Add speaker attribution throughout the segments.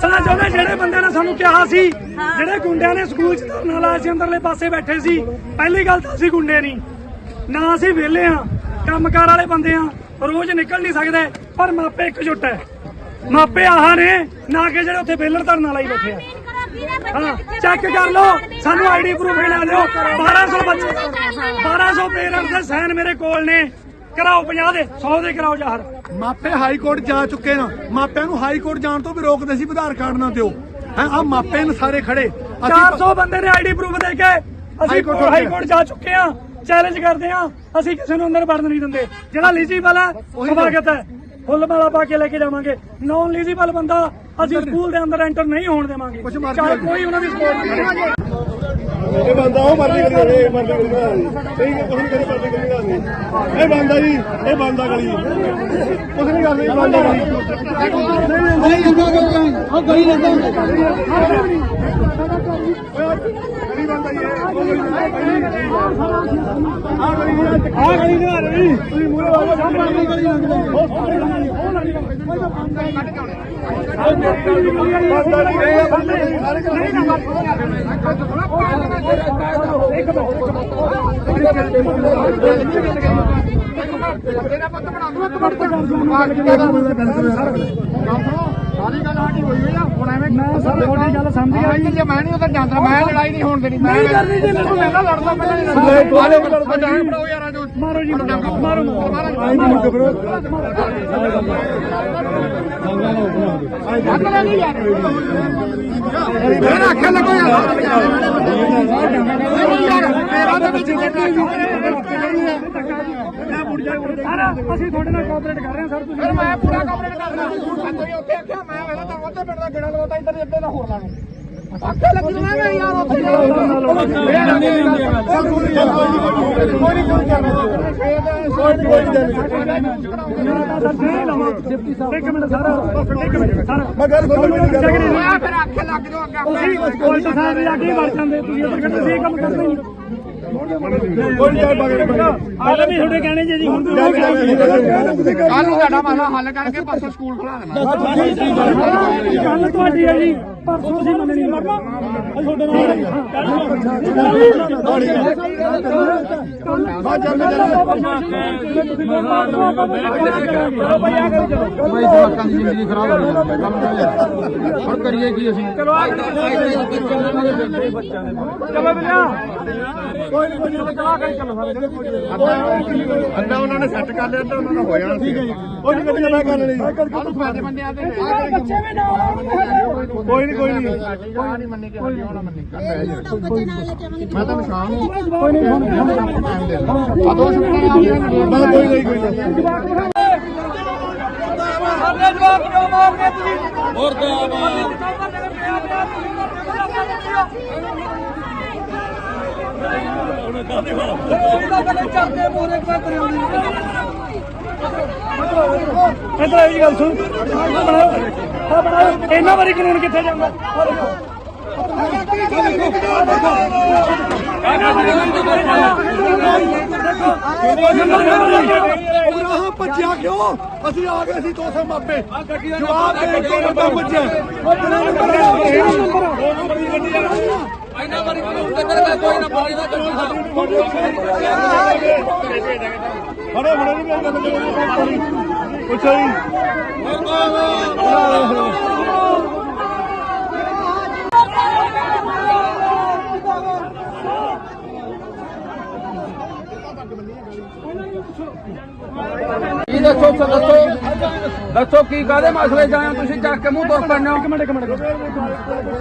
Speaker 1: ਦੱਸਣਾ ਚਾਹੁੰਦੇ ਜਿਹੜੇ ਬੰਦੇ ਨੇ ਸਾਨੂੰ ਕਿਹਾ ਸੀ ਜਿਹੜੇ ਗੁੰਡਿਆਂ ਨੇ ਸਕੂਲ ਚ ਧਰਨਾ ਲਾਇਆ ਸੀ ਅੰਦਰਲੇ ਪਾਸੇ ਬੈਠੇ ਸੀ। ਪਹਿਲੀ ਗੱਲ ਤਾਂ ਅਸੀਂ ਗੁੰਡੇ ਨਹੀਂ। ਨਾ ਅਸੀਂ ਵਿਹਲੇ ਆ ਕੰਮਕਾਰ ਵਾਲੇ ਬੰਦੇ ਆ ਰੋਜ਼ ਨਿਕਲ ਨਹੀਂ ਸਕਦੇ। ਪਰ ਮਾਪੇ ਇੱਕਜੁੱਟ ਹੈ। ਮਾਪੇ ਆਹ ਨੇ ਨਾ ਕਿ ਜਿਹੜੇ ਉੱਥੇ ਬੇਲਰ ਧਰਨਾ ਲਾਈ ਬੈਠੇ ਆ। ਹਾਂ ਚੈੱਕ ਕਰ ਲਓ। ਸਾਨੂੰ ਆਈਡੀ ਪ੍ਰੂਫ ਲੈ ਦਿਓ। 1200 ਬੱਚੇ 1200 ਪੇਰੈਂਟਸ ਦੇ ਸਾਈਨ ਮੇਰੇ ਕੋਲ ਨੇ। ਕਰਾਓ 50 ਦੇ 100 ਦੇ ਕਰਾਓ ਜ਼ਾਹਰ।
Speaker 2: ਮਾਪੇ ਹਾਈ ਕੋਰਟ ਜਾ ਚੁੱਕੇ ਨਾ ਮਾਪਿਆਂ ਨੂੰ ਹਾਈ ਕੋਰਟ ਜਾਣ ਤੋਂ ਵੀ ਰੋਕਦੇ ਸੀ ਆਧਾਰ ਕਾਰਡ ਨਾ ਦਿਓ। ਹੈ ਆ ਮਾਪੇ ਨੇ ਸਾਰੇ ਖੜੇ। ਅਸੀਂ
Speaker 1: 400 ਬੰਦੇ ਨੇ ਆਈਡੀ ਪ੍ਰੂਫ ਦੇ ਕੇ ਅਸੀਂ
Speaker 2: ਹਾਈ ਕੋਰਟ
Speaker 1: ਜਾ। ਚੁੱਕੇ ਆ ਚੈਲੰਜ ਕਰਦੇ ਆ। ਅਸੀਂ ਕਿਸੇ ਨੂੰ ਅੰਦਰ ਵੜਨ ਨਹੀਂ ਦਿੰਦੇ। ਜਿਹੜਾ ਲੀਜੀਬਲ ਹੈ ਸਵਾਗਤ ਹੈ। ਫੁੱਲ ਮਾਲਾ ਪਾ ਕੇ ਲੈ ਕੇ ਜਾਵਾਂਗੇ। ਨੌਨ ਲੀਜੀਬਲ ਬੰਦਾ ਅਸੀਂ ਸਕੂਲ ਦੇ ਅੰਦਰ ਐਂਟਰ ਨਹੀਂ ਹੋਣ ਦੇਵਾਂਗੇ। ਚਾਹੇ। ਕੋਈ ਉਹਨਾਂ ਦੀ ਸਪੋਰਟ ਨਹੀਂ
Speaker 3: ਇਹ ਬੰਦਾ ਉਹ ਮਰਜ਼ੀ ਕਰੀ ਜਾਵੇ ਇਹ ਮਰਜ਼ੀ ਕਰੀ ਜਾਵੇ। ਸਹੀ ਕਿ ਕੁਝ ਨਹੀਂ ਕਰੀ ਮਰਜ਼ੀ ਕਰੀ ਜਾਵੇ। ਇਹ ਬੰਦਾ ਜੀ ਇਹ ਬੰਦਾ ਗਲੀ। ਕੁਝ ਨਹੀਂ ਕਰਦੇ ਬੰਦਾ ਗਲੀ। ਗਲੀ ਬੰਦਾ ਜੀ ਇਹ ਉਹ ਗਲੀ ਗਲੀ ਆ ਗਲੀ ਨਹੀਂ ਆ ਰਹੀ ਤੁਸੀਂ ਮੂਰੇ ਵਾਲੇ ਸਾਹਮਣੇ ਗਲੀ ਲੰਘਦੇ ਉਹ ਸਾਹਮਣੇ ਉਹ ਬੰਦਾ ਜੀ ਇਹ ਬੰਦੇ ਸਾਰੇ ਨਹੀਂ ਨਾ
Speaker 4: ਸਾਰੀ ਗੱਲ ਸਾਡੀ ਹੋਈ ਹੋਈ ਆ ਹੁਣ ਐਵੇਂ
Speaker 1: ਮੈਂ ਸਰ ਤੁਹਾਡੀ ਗੱਲ ਸਮਝ ਗਿਆ ਜੀ
Speaker 4: ਮੈਂ ਨਹੀਂ ਉਧਰ ਜਾਂਦਾ ਮੈਂ ਲੜਾਈ ਨਹੀਂ ਹੋਣ ਦੇਣੀ ਮੈਂ
Speaker 1: ਨਹੀਂ ਕਰਨੀ ਜੀ ਮੈਨੂੰ
Speaker 4: ਮੈਂ ਨਾ ਲੜਦਾ ਪਹਿਲਾਂ ਨਹੀਂ ਲੜਦਾ ਲੜਦਾ ਜਾਣ ਬਣਾਓ ਯਾਰ ਜੋ
Speaker 1: ਮਾਰੋ ਜੀ ਮਾਰੋ।
Speaker 3: ਆਈ ਨਹੀਂ ਮੁੱਕ ਬਰੋ
Speaker 4: ਅੱਗਲੇ ਨਹੀਂ ਯਾਰ। ਮੇਰਾ ਅੱਖਾਂ ਲੱਗੋ ਯਾਰ। ਮੇਰਾ ਤਾਂ ਵਿੱਚ
Speaker 1: ਸਰ ਅਸੀਂ ਤੁਹਾਡੇ ਨਾਲ ਕੋਆਪਰੇਟ ਕਰ ਰਹੇ ਹਾਂ ਸਰ ਤੁਸੀਂ
Speaker 4: ਫਿਰ ਮੈਂ ਪੂਰਾ ਕੰਪਲੀਟ ਕਰਦਾ ਮੈਂ ਕੋਈ ਉੱਥੇ ਆਖਿਆ ਮੈਂ ਵੇਲਾ ਤਾਂ ਉੱਥੇ ਪਿੰਡ ਦਾ ਗੇੜਾ ਲਵਾਤਾ ਇੱਧਰ ਇੱਧਰ ਦਾ ਹੋਰ ਲਾਣੇ ਅੱਖੇ ਲੱਗੀ ਨੂੰ ਮੈਂ ਯਾਰ ਉੱਥੇ
Speaker 1: ਇੱਕ ਮਿੰਟ ਸਰ ਇੱਕ ਮਿੰਟ ਸਰ।
Speaker 3: ਮੈਂ ਗੱਲ ਸੁਣ ਮੇਰੀ ਗੱਲ
Speaker 4: ਮੈਂ ਫਿਰ ਅੱਖੇ ਲੱਗ ਜਾਓ ਅੱਗੇ
Speaker 1: ਤੁਸੀਂ ਪੁਲਿਸ ਸਾਹਿਬ ਦੇ ਅੱਗੇ ਵੜ ਜਾਂਦੇ ਤੁਸੀਂ ਉੱਧਰ ਤੁਸੀਂ ਇਹ ਕੰਮ ਕਰਦੇ ਨਹੀਂ ਵੀ ਤੁਹਾਡੇ ਕਹਿਣੇ ਜੇ ਜੀ ਹੁਣ
Speaker 4: ਕੱਲ ਨੂੰ। ਤੁਹਾਡਾ ਮਸਲਾ ਹੱਲ ਕਰਕੇ ਪਰਸੋਂ ਸਕੂਲ ਖੁਲਾ ਦੇਣਾ।
Speaker 1: ਗੱਲ ਤੁਹਾਡੀ ਹੈ ਜੀ। ਪਰਸੋਂ ਤੁਸੀਂ ਮੰਨਣੀ ਨਹੀਂ ਅਸੀਂ ਤੁਹਾਡੇ ਨਾਲ
Speaker 4: ਬਈ ਜਵਾਕਾਂ ਦੀ ਜ਼ਿੰਦਗੀ ਖਰਾਬ ਹੋ ਗਈ ਕੰਮ ਨਹੀਂ ਹੁਣ ਕਰੀਏ ਕੀ ਅਸੀਂ
Speaker 1: ਚਲੋ ਬਿਲਿਆ ਕੋਈ ਨਹੀਂ ਕੋਈ ਨਹੀਂ ਚਲਾ ਕੇ ਚੱਲੋ
Speaker 3: ਅੱਧਾ ਉਹਨਾਂ ਨੇ ਸੈੱਟ ਕਰ ਲਿਆ ਤਾਂ ਉਹਨਾਂ ਦਾ ਹੋ ਜਾਣਾ ਠੀਕ ਹੈ ਜੀ ਉਹ ਨਹੀਂ ਮੈਂ ਕਰ ਲਈ ਕੋਈ ਨਹੀਂ ਕੋਈ ਨਹੀਂ।
Speaker 4: ਆ ਨਹੀਂ ਮੰਨੇ ਕਿ ਹੱਲੀ ਹੋਣਾ ਮੰਨੇ।
Speaker 5: ਬੱਚੇ ਨਾਲ ਲੈ ਕੇ ਆਵਾਂਗੇ
Speaker 4: ਮੈਂ ਤਾਂ ਸ਼ਾਮ ਨੂੰ
Speaker 1: ਕੋਈ ਨਹੀਂ ਹੁਣ
Speaker 4: ਆ ਦੋ ਸੁਣਨੇ ਆ ਨੇ
Speaker 3: ਮੈਂ ਕੋਈ ਨਹੀਂ ਕੋਈ ਨਹੀਂ।
Speaker 1: ਸਾਡੇ ਜਵਾਬ ਕਿਉਂ ਮਾਰਦੇ ਤੁਸੀਂ ਹੋਰ ਤਾਂ ਇਧਰ ਇਹ ਗੱਲ ਸੁਣ। ਬਣਾਓ। ਇਹਨਾਂ ਵਾਰੀ ਕਾਨੂੰਨ ਕਿੱਥੇ ਜਾਂਦਾ
Speaker 2: ਉਗਰਾਹਾਂ ਭੱਜਿਆ ਕਿਉਂ ਅਸੀਂ ਆ। ਗਏ ਸੀ 200 ਮਾਪੇ ਜਵਾਬ ਦੇ ਕੇ ਬੰਦਾ ਭੱਜਿਆ
Speaker 3: ਫੜੇ ਫੜੇ ਨਹੀਂ ਮੈਂ ਗੱਲ ਪੁੱਛੋ ਜੀ।
Speaker 6: ਕੀ ਦੱਸੋ ਸੋ ਦੱਸੋ। ਦੱਸੋ ਕੀ ਕਾਦੇ ਮਸਲੇ ਹੋ? ਤੁਸੀਂ ਚੱਕ ਕੇ ਮੂੰਹ ਤੁਰ ਪੈਣੇ ਹੋ।
Speaker 1: ਇੱਕ ਮਿੰਟ ਇੱਕ ਮਿੰਟ।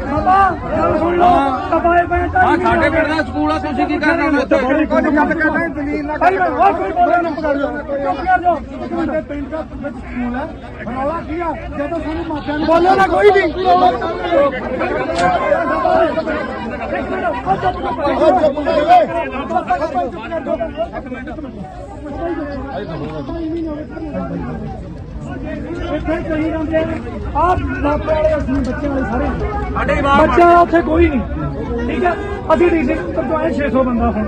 Speaker 1: ਬਾਬਾ ਗੱਲ ਸੁਣ ਲਓ। ਤਬਾਏ ਪੈ
Speaker 6: ਹਾਂ ਸਾਡੇ ਪਿੰਡ ਦਾ ਸਕੂਲ ਆ ਤੁਸੀਂ ਕੀ ਕਰ ਰਹੇ ਹੋ ਉੱਥੇ
Speaker 1: ਕੋਈ ਗੱਲ ਕਰਦਾ ਜ਼ਮੀਨ ਨਾ ਕੋਈ ਕੋਈ ਬੋਲਣਾ ਨਾ ਪਕੜ ਜਾਓ ਚੁੱਪ ਕਰ ਜਾਓ। ਇੱਕ ਮਿੰਟ ਪਿੰਡ ਦਾ ਸਕੂਲ ਹੈ ਬਣਾਵਾ ਕੀ ਆ? ਜਦੋਂ ਸਾਨੂੰ ਮਾਪਿਆਂ ਨੂੰ ਬੋਲੋ ਨਾ ਕੋਈ ਨਹੀਂ ਇੱਥੇ ਮਾਪੇ ਵਾਲੇ ਅਸੀਂ ਬੱਚਿਆਂ ਵਾਲੇ ਸਾਰੇ ਸਾਡੇ ਬੱਚਾ ਉੱਥੇ ਕੋਈ ਨਹੀਂ। ਠੀਕ ਹੈ? ਅਸੀਂ ਡੀਸੀ ਤੋਂ ਆਏ 600 ਬੰਦਾ ਹੁਣ।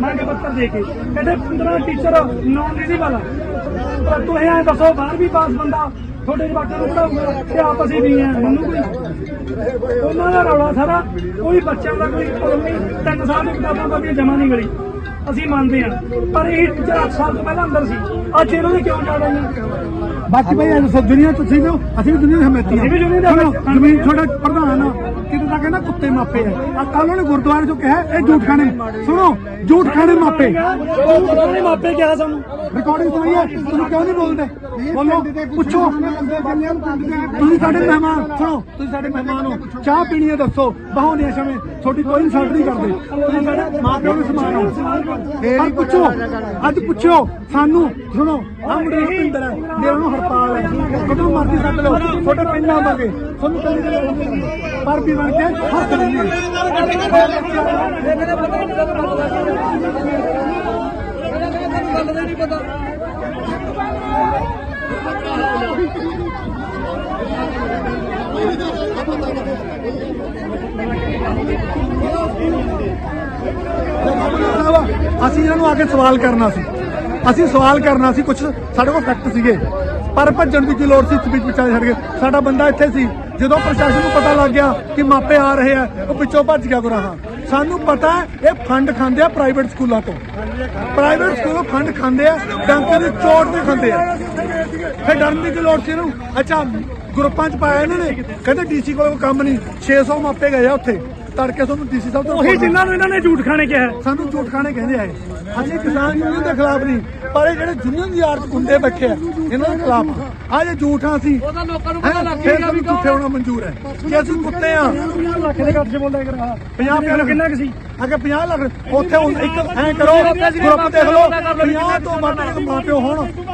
Speaker 1: ਮੰਗ ਪੱਤਰ ਦੇ ਕੇ। ਕਹਿੰਦੇ 15 ਟੀਚਰ ਨੌਨ ਰੀਜੀਬਲ ਪਰ ਤੁਸੀਂ ਇਹ ਦੱਸੋ 12ਵੀਂ ਪਾਸ ਬੰਦਾ। ਤੁਹਾਡੇ ਜਵਾਕਾਂ ਨੂੰ ਪੜਾਊਗਾ ਤੇ ਆਪ ਅਸੀਂ ਵੀ ਆ ਮੈਨੂੰ ਕੋਈ ਉਹਨਾਂ ਦਾ ਰੌਲਾ ਸਾਰਾ ਕੋਈ ਬੱਚਿਆਂ ਦਾ ਕੋਈ ਪ੍ਰੋਬਲਮ ਨਹੀਂ ਤਿੰਨ ਸਾਲ ਦੀ ਕਿਤਾਬਾਂ ਬਾਕੀ ਜਮਾ ਨਹੀਂ ਗਲੀ ਅਸੀਂ ਮੰਨਦੇ ਹਾਂ। ਪਰ ਇਹ ਟੀਚਰ 8 ਸਾਲ ਤੋਂ ਪਹਿਲਾਂ ਅੰਦਰ ਸੀ ਅੱਜ ਇਹਨਾਂ ਦੇ ਕਿਉਂ ਜਾਣਾ ਨਹੀਂ?
Speaker 2: ਬਾਕੀ ਭਾਈ ਇਹ ਦੁਨੀਆ ਤੁਸੀਂ ਹੋ, ਅਸੀਂ ਵੀ ਦੁਨੀਆ ਦੇ ਸੁਣੋ,
Speaker 1: ਹਮੇਤੀ।
Speaker 2: ਜ਼ਮੀਨ ਤੁਹਾਡਾ ਪ੍ਰਧਾਨ ਆ ਕਿਤੇ ਤਾਂ ਕਹਿੰਦਾ ਕੁੱਤੇ ਮਾਪੇ ਆ। ਆ ਕੱਲ ਉਹਨੇ ਗੁਰਦੁਆਰੇ ਚੋਂ ਕਿਹਾ, ਇਹ ਝੂਠ ਸੁਣੋ, ਝੂਠ ਮਾਪੇ
Speaker 1: ਉਹਨੇ ਮਾਪੇ। ਕਿਹਾ ਸਾਨੂੰ
Speaker 2: ਰਿਕਾਰਡਿੰਗ ਸੁਣੀ ਹੈ ਤੁਸੀਂ ਕਿਉਂ ਨਹੀਂ ਬੋਲਦੇ? ਬੋਲੋ, ਪੁੱਛੋ। ਤੁਸੀਂ ਸਾਡੇ ਮਹਿਮਾਨ, ਸੁਣੋ, ਤੁਸੀਂ ਸਾਡੇ ਮਹਿਮਾਨ ਹੋ। ਚਾਹ ਪੀਣੀ ਹੈ ਦੱਸੋ ਬਹਾਉਣੇ ਸਮੇਂ। ਤੁਹਾਡੀ ਕੋਈ ਇਨਸਲਟ ਨਹੀਂ ਕਰਦੇ। ਤੁਸੀਂ ਸਾਡੇ ਮਾਂ ਪਿਓ ਸਮਾਨ ਹੋ। ਅੱਜ ਪੁੱਛੋ ਅੱਜ ਪੁੱਛੋ ਸਾਨੂੰ, ਸੁਣੋ ਆ ਮੁੰਡੇ ਭਿੰਦਰ ਹੈ ਮੇਰਾ ਨੂੰ ਹਰਪਾਲ ਹੈ ਕਦੋਂ ਮਰਜ਼ੀ ਸੱਦ ਲਓ, ਤੁਹਾਡੇ ਪਿੰਡਾਂ ਵਰਗੇ ਤੁਹਾਨੂੰ ਕੱਲੀ ਪਰ ਵੀ ਬਣ ਕੇ ਹੱਥ ਨਹੀਂ ਅਸੀਂ ਇਹਨਾਂ ਨੂੰ ਆ ਕੇ ਸਵਾਲ ਕਰਨਾ ਸੀ। ਅਸੀਂ ਸਵਾਲ ਕਰਨਾ ਸੀ ਕੁਝ ਸਾਡੇ ਕੋਲ ਫੈਕਟ ਸੀਗੇ। ਪਰ ਭੱਜਣ ਦੀ ਕੀ ਲੋੜ ਸੀ ਸਪੀਚ ਵਿਚਾਲੇ ਛੱਡ ਕੇ ਸਾਡਾ ਬੰਦਾ ਇੱਥੇ ਸੀ। ਜਦੋਂ ਪ੍ਰਸ਼ਾਸਨ ਨੂੰ ਪਤਾ ਲੱਗ ਗਿਆ ਕਿ ਮਾਪੇ ਆ ਰਹੇ ਆ, ਉਹ ਪਿੱਛੋਂ ਭੱਜ ਗਿਆ ਗੁਰਾਹਾਂ ਸਾਨੂੰ ਪਤਾ ਇਹ ਫੰਡ ਖਾਂਦੇ ਆ ਪ੍ਰਾਈਵੇਟ ਸਕੂਲਾਂ ਤੋਂ। ਪ੍ਰਾਈਵੇਟ ਸਕੂਲੋਂ ਫੰਡ ਖਾਂਦੇ ਆ ਡਾਂਕੇ ਦੀ ਚੋਟ ਤੇ ਖਾਂਦੇ ਆ। ਫਿਰ ਡਰਨ ਦੀ ਕੀ ਲੋੜ ਸੀ ਇਹਨੂੰ? ਅੱਛਾ, ਗਰੁੱਪਾਂ 'ਚ ਪਾਇਆ ਇਹਨਾਂ ਨੇ। ਕਹਿੰਦੇ ਡੀਸੀ ਕੋਲ ਕੋਈ ਕੰਮ ਨਹੀਂ 600 ਮਾਪੇ ਗਏ ਆ ਉੱਥੇ। ਤੜਕੇ ਤੁਹਾਨੂੰ ਡੀਸੀ ਸਾਹਿਬ ਤੋਂ
Speaker 1: ਉਹੀ ਜਿਨ੍ਹਾਂ ਨੂੰ ਇਹਨਾਂ ਨੇ ਝੂਠ ਖਾਣੇ ਕਿਹਾ।
Speaker 2: ਸਾਨੂੰ ਝੂਠ ਖਾਣੇ ਕਹਿੰਦੇ ਆਏ ਅਸੀਂ ਕਿਸਾਨ ਯੂਨੀਅਨ ਦੇ ਖਿਲਾਫ ਨਹੀਂ ਪਰ ਇਹ ਜਿਹੜੇ ਯੂਨੀਅਨ ਦੀ ਆੜ ਚ ਗੁੰਡੇ ਬੈਠੇ ਆ ਇਹਨਾਂ ਦੇ ਖਿਲਾਫ ਆ। ਜੇ ਝੂਠਾਂ ਸੀ
Speaker 6: ਉਹਦਾ ਲੋਕਾਂ ਨੂੰ ਪਤਾ ਲੱਗ ਗਿਆ ਵੀ
Speaker 2: ਝੂਠੇ ਹੋਣਾ ਮਨਜ਼ੂਰ ਹੈ। ਕਿ ਅਸੀਂ ਕੁੱਤੇ ਆ
Speaker 1: 50 ਲੱਖ ਦੇ ਘੱਟ ਚ ਬੋਲਿਆ ਕਰ
Speaker 2: 50
Speaker 1: 50 ਕਿੰਨਾ ਕੁ ਸੀ?
Speaker 2: ਅਗੇ 50 ਲੱਖ ਉੱਥੇ ਇੱਕ ਐ ਕਰੋ ਗਰੁੱਪ ਦੇਖ ਲਓ 50 ਤੋਂ ਵੱਧ ਮਾਪਿਓ ਹੋਣ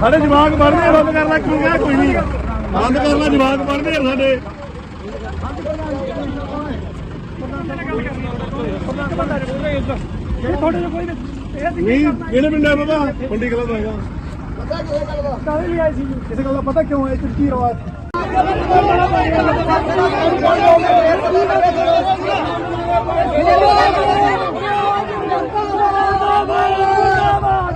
Speaker 2: ਸਾਡੇ
Speaker 3: ਜਵਾਕ ਪੜ੍ਹਦੇ ਆ ਬੰਦ ਕਰ ਲੈ ਕਿਉਂ ਕਿਹਾ ਕੋਈ ਨਹੀਂ। ਬੰਦ ਕਰ ਲੈ ਜਵਾਕ ਪੜ੍ਹਦੇ ਆ ਸਾਡੇ। ਨਹੀਂ ਕਿਹਨੇ ਪਿੰਡਾਂ ਬਾਬਾ ਮੰਡੀ ਕਲਾ ਦਾ ਹੈਗਾ।
Speaker 1: ਕਾਹਦੇ ਲਈ ਆਏ ਸੀ?
Speaker 2: ਇਸ ਗੱਲ ਦਾ ਪਤਾ ਕਿਉਂ ਹੈ? ਇਹ 'ਚ ਕੀ ਰਵਾਜ?
Speaker 1: জিন্দাবাদ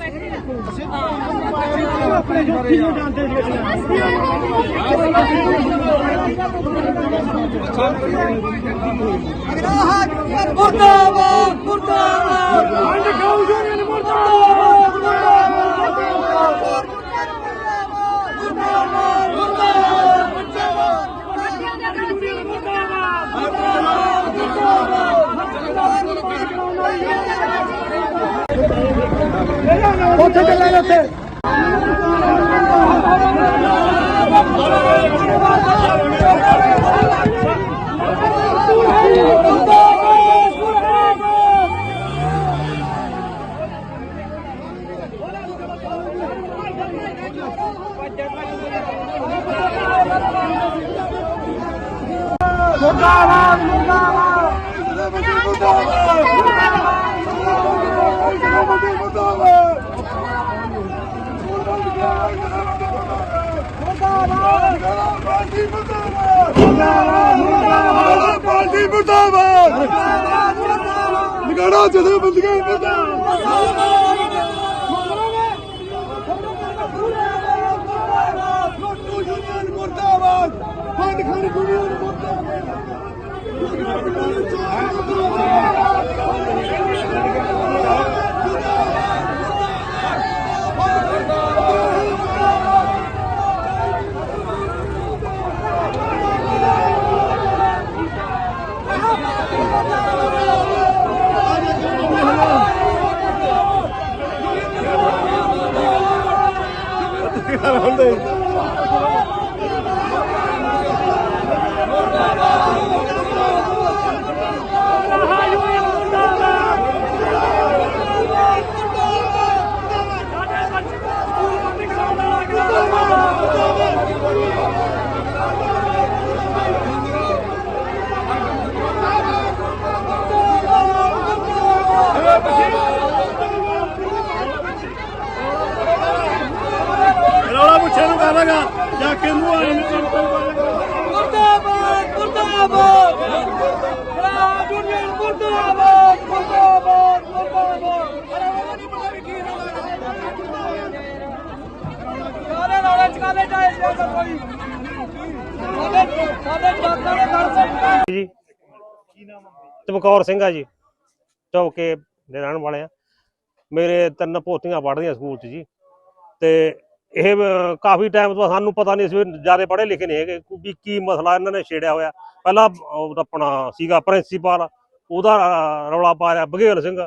Speaker 1: ਆਪਣੇ ਜੋਤੀ ਨੂੰ ਜਾਣਦੇ ਸੀ
Speaker 4: ਮੁਰਦਾਬਾਦ ਮੁਰਦਾਬਾਦ
Speaker 1: ਵੰਡ ਖਾਓ ਯੂਨੀਅਨ ਮੁਰਦਾਬਾਦ ਮੁਰਦਾਬਾਦ
Speaker 2: ਉੱਥੇ ਚੱਲਾਂਗੇ ਉੱਥੇ। ਮੁਰਦਾਬਾਦ।
Speaker 3: ਪਾਰਟੀ ਮੁਰਦਾਬਾਦ ਮੁਰਦਾਬਾਦ ਪਾਰਟੀ ਮੁਰਦਾਬਾਦ ਨਿਗਾੜਾ ਜਦੋਂ ਬੰਦੀਆਂ ਮੁਰਦਾਬਾਦ ਲੋਟੂ ਯੂਨੀਅਨ ਮੁਰਦਾਬਾਦ ਫੰਡ ਖੜ ਯੂਨੀਅਨ ਹੁੰਦੇ ਰੌਲਾ ਪੁੱਛੇ ਨੂੰ ਕਹਾਂਗਾ ਜਾ ਕੇ ਮੂੰਹ ਆਏ ਨੂੰ ਚੰਪਲ
Speaker 4: ਮੁਰਦਾਬਾਦ ਮੁਰਦਾਬਾਦ। ਖਰਾਬ ਯੂਨੀਅਨ ਮੁਰਦਾਬਾਦ ਮੁਰਦਾਬਾਦ ਮੁਰਦਾਬਾਦ। ਅਰੇ ਉਹ ਨਹੀਂ ਪਤਾ ਵੀ ਕੀ ਸਾਰੇ ਨਾਲੇ ਚਕਾਲੇ ਜਾਏ ਜਾ ਕੋਈ? ਸਾਡੇ ਸਾਡੇ ਜਵਾਕਾਂ ਦੇ ਘਰ ਸੇ
Speaker 7: ਜੀ। ਚਮਕੌਰ ਸਿੰਘ ਆ ਜੀ। ਚੌਕੇ ਦੇ ਰਹਿਣ ਵਾਲੇ ਆ। ਮੇਰੇ ਤਿੰਨ ਪੋਤੀਆਂ ਪੜ੍ਹਦੀਆਂ ਸਕੂਲ 'ਚ ਜੀ। ਤੇ ਇਹ ਕਾਫੀ ਟਾਈਮ ਤੋਂ ਸਾਨੂੰ ਪਤਾ ਨਹੀਂ ਸੀ ਜ਼ਿਆਦਾ ਪੜ੍ਹੇ ਲਿਖੇ ਨਹੀਂ ਹੈਗੇ, ਵੀ ਕੀ ਮਸਲਾ ਇਹਨਾਂ ਨੇ ਛੇੜਿਆ ਹੋਇਆ। ਪਹਿਲਾਂ ਆਪਣਾ ਸੀਗਾ ਪ੍ਰਿੰਸੀਪਲ ਉਹਦਾ ਰੌਲਾ ਪਾ ਰਿਹਾ ਬਘੇਲ ਸਿੰਘ।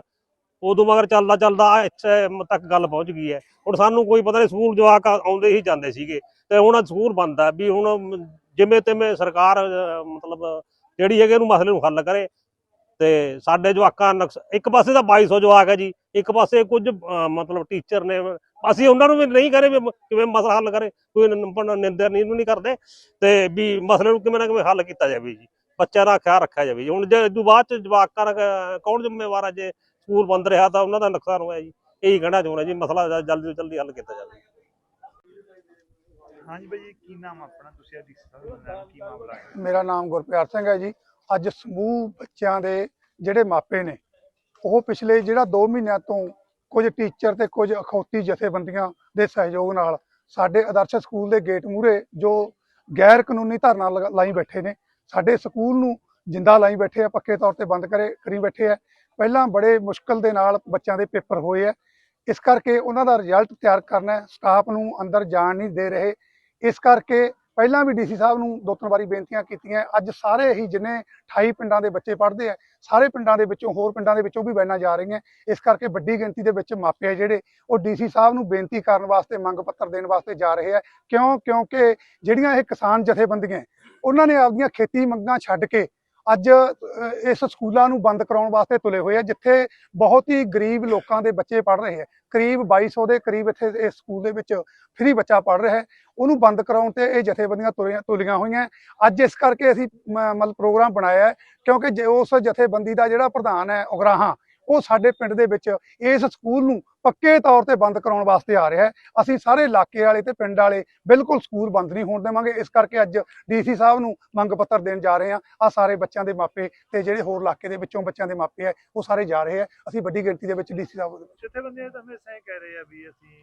Speaker 7: ਉਦੋਂ ਮਗਰ ਚੱਲਦਾ ਚੱਲਦਾ ਇੱਥੇ ਤੱਕ ਗੱਲ ਪਹੁੰਚ ਗਈ ਹੈ। ਹੁਣ ਸਾਨੂੰ ਕੋਈ ਪਤਾ ਨਹੀਂ, ਸਕੂਲ ਜਵਾਕ ਆਉਂਦੇ ਹੀ ਜਾਂਦੇ ਸੀਗੇ। ਤੇ ਹੁਣ ਸਕੂਲ ਬੰਦ ਹੈ ਵੀ ਹੁਣ ਜਿਵੇਂ ਤਿਵੇਂ ਸਰਕਾਰ ਮਤਲਬ ਜਿਹੜੀ ਹੈਗੇ ਇਹਨੂੰ ਮਸਲੇ ਨੂੰ ਹੱਲ ਕਰੇ। ਤੇ ਸਾਡੇ ਜਵਾਕਾਂ ਨੁਕਸ ਇੱਕ ਪਾਸੇ ਤਾਂ 2200 ਜਵਾਕ ਹੈ ਜੀ ਇੱਕ ਪਾਸੇ ਕੁਝ ਮਤਲਬ ਟੀਚਰ ਨੇ ਅਸੀਂ ਉਹਨਾਂ ਨੂੰ ਵੀ ਨਹੀਂ ਕਰੇ ਕਿਵੇਂ ਮਸਲਾ ਹੱਲ ਕਰੇ ਕੋਈ ਨਿੰਦਰ ਨਹੀਂ ਨੂੰ ਨਹੀਂ ਕਰਦੇ ਤੇ ਵੀ ਮਸਲੇ ਨੂੰ ਕਿਵੇਂ ਨਾ ਕਿਵੇਂ ਹੱਲ ਕੀਤਾ ਜਾਵੇ ਜੀ ਬੱਚਿਆਂ ਦਾ ਖਿਆਲ ਰੱਖਿਆ ਜਾਵੇ ਜੀ। ਹੁਣ ਜੇ ਇਦੋਂ ਬਾਅਦ ਚ ਜਵਾਕਾਂ ਦਾ ਕੌਣ ਜ਼ਿੰਮੇਵਾਰ ਹੈ ਜੇ ਸਕੂਲ ਬੰਦ ਰਿਹਾ ਤਾਂ ਉਹਨਾਂ ਦਾ ਨੁਕਸਾਨ ਹੋਇਆ ਜੀ ਇਹੀ ਕਹਿਣਾ ਚਾਹੁੰਦਾ ਜੀ ਮਸਲਾ ਜਲਦੀ ਤੋਂ ਜਲਦੀ ਹੱਲ ਕੀਤਾ ਜਾਵੇ।
Speaker 8: ਹਾਂਜੀ ਭਾਈ ਜੀ ਕੀ ਨਾਮ ਆਪਣਾ? ਤੁਸੀਂ ਦਾ ਕੀ ਮਾਮਲਾ ਹੈ?
Speaker 9: ਮੇਰਾ ਨਾਮ ਗੁਰਪਿਆਰ ਸਿੰਘ ਹੈ ਜੀ ਅੱਜ ਸਮੂਹ ਬੱਚਿਆਂ ਦੇ ਜਿਹੜੇ ਮਾਪੇ ਨੇ, ਉਹ ਪਿਛਲੇ ਜਿਹੜਾ 2 ਮਹੀਨਿਆਂ ਤੋਂ ਕੁਝ ਟੀਚਰ ਤੇ ਕੁਝ ਅਖੌਤੀ ਜਥੇਬੰਦੀਆਂ ਦੇ ਸਹਿਯੋਗ ਨਾਲ ਸਾਡੇ ਆਦਰਸ਼ ਸਕੂਲ ਦੇ ਗੇਟ ਮੂਹਰੇ ਜੋ ਗੈਰ ਕਾਨੂੰਨੀ ਧਰਨਾ ਲਗਾ- ਲਾਈ ਬੈਠੇ ਨੇ, ਸਾਡੇ ਸਕੂਲ ਨੂੰ ਜਿੰਦਾ ਲਾਈ ਬੈਠੇ ਆ, ਪੱਕੇ ਤੌਰ ਤੇ ਬੰਦ ਕਰੇ, ਕਰੀ ਬੈਠੇ ਆ। ਪਹਿਲਾਂ ਬੜੇ ਮੁਸ਼ਕਲ ਦੇ ਨਾਲ ਬੱਚਿਆਂ ਦੇ ਪੇਪਰ ਹੋਏ ਆ। ਇਸ ਕਰਕੇ ਉਹਨਾਂ ਦਾ ਰਿਜ਼ਲਟ ਤਿਆਰ ਕਰਨਾ ਸਟਾਫ ਨੂੰ ਅੰਦਰ ਜਾਣ ਨਹੀਂ ਦੇ ਰਹੇ। ਇਸ ਕਰਕੇ ਪਹਿਲਾਂ ਵੀ ਡੀਸੀ ਸਾਹਿਬ ਨੂੰ ਦੋ ਤਿੰਨ ਵਾਰੀ ਬੇਨਤੀਆਂ ਕੀਤੀਆਂ, ਅੱਜ ਸਾਰੇ ਹੀ ਜਿੰਨੇ 28 ਪਿੰਡਾਂ ਦੇ ਬੱਚੇ ਪੜ੍ਹਦੇ ਆ, ਸਾਰੇ ਪਿੰਡਾਂ ਦੇ ਵਿੱਚੋਂ, ਹੋਰ ਪਿੰਡਾਂ ਦੇ ਵਿੱਚੋਂ ਵੀ ਬੈਨਾਂ ਜਾ ਰਹੀਆਂ, ਇਸ ਕਰਕੇ ਵੱਡੀ ਗਿਣਤੀ ਦੇ ਵਿੱਚ ਮਾਪੇ ਜਿਹੜੇ, ਉਹ ਡੀਸੀ ਸਾਹਿਬ ਨੂੰ ਬੇਨਤੀ ਕਰਨ ਵਾਸਤੇ, ਮੰਗ ਪੱਤਰ ਦੇਣ ਵਾਸਤੇ ਜਾ ਰਹੇ ਆ। ਕਿਉਂ? ਕਿਉਂਕਿ ਜਿਹੜੀਆਂ ਇਹ ਕਿਸਾਨ ਜਥੇਬੰਦੀਆਂ, ਉਹਨਾਂ ਨੇ ਆਪਦੀਆਂ ਖੇਤੀ ਮੰਗਾਂ ਛੱਡ ਕੇ ਅੱਜ ਇਸ ਸਕੂਲਾਂ ਨੂੰ ਬੰਦ ਕਰਾਉਣ ਵਾਸਤੇ ਤੁਲੇ ਹੋਏ ਆ, ਜਿੱਥੇ ਬਹੁਤ ਹੀ ਗਰੀਬ ਲੋਕਾਂ ਦੇ ਬੱਚੇ ਪੜ੍ਹ ਰਹੇ ਆ। ਕਰੀਬ 2200 ਦੇ ਕਰੀਬ ਇੱਥੇ ਇਸ ਸਕੂਲ ਦੇ ਵਿੱਚ ਫ੍ਰੀ ਬੱਚਾ ਪੜ੍ਹ ਰਿਹਾ ਹੈ। ਉਹਨੂੰ ਬੰਦ ਕਰਾਉਣ ਤੇ ਇਹ ਜਥੇਬੰਦੀਆਂ ਤੁਲੀਆਂ ਤੁਲੀਆਂ ਹੋਈਆਂ ਅੱਜ ਇਸ ਕਰਕੇ ਅਸੀਂ, ਮ- ਮਤਲਬ ਪ੍ਰੋਗਰਾਮ ਬਣਾਇਆ ਕਿਉਂਕਿ ਜੇ ਉਸ ਜਥੇਬੰਦੀ ਦਾ ਜਿਹੜਾ ਪ੍ਰਧਾਨ ਹੈ, ਉਗਰਾਹਾਂ ਉਹ ਸਾਡੇ ਪਿੰਡ ਦੇ ਵਿੱਚ ਇਸ ਸਕੂਲ ਨੂੰ ਪੱਕੇ ਤੌਰ ਤੇ ਬੰਦ ਕਰਾਉਣ ਵਾਸਤੇ ਆ ਰਿਹਾ ਹੈ। ਅਸੀਂ ਸਾਰੇ ਇਲਾਕੇ ਵਾਲੇ ਤੇ ਪਿੰਡ ਵਾਲੇ ਬਿਲਕੁਲ ਸਕੂਲ ਬੰਦ ਨਹੀਂ ਹੋਣ ਦੇਵਾਂਗੇ। ਇਸ ਕਰਕੇ ਅੱਜ ਡੀਸੀ ਸਾਹਿਬ ਨੂੰ ਮੰਗ ਪੱਤਰ ਦੇਣ ਜਾ ਰਹੇ ਹਾਂ। ਆ ਸਾਰੇ ਬੱਚਿਆਂ ਦੇ ਮਾਪੇ ਤੇ ਜਿਹੜੇ ਹੋਰ ਇਲਾਕੇ ਦੇ ਵਿੱਚੋਂ ਬੱਚਿਆਂ ਦੇ ਮਾਪੇ ਆ ਉਹ ਸਾਰੇ ਜਾ ਰਹੇ ਆ ਅਸੀਂ ਵੱਡੀ ਗਿਣਤੀ ਦੇ ਵਿੱਚ ਡੀਸੀ ਸਾਹਿਬ ਦੇ
Speaker 8: ਜਥੇਬੰਦੀਆਂ ਤਾਂ ਹਮੇਸ਼ਾ ਇਹ ਕਹਿ ਰਹੇ ਆ ਵੀ ਅਸੀਂ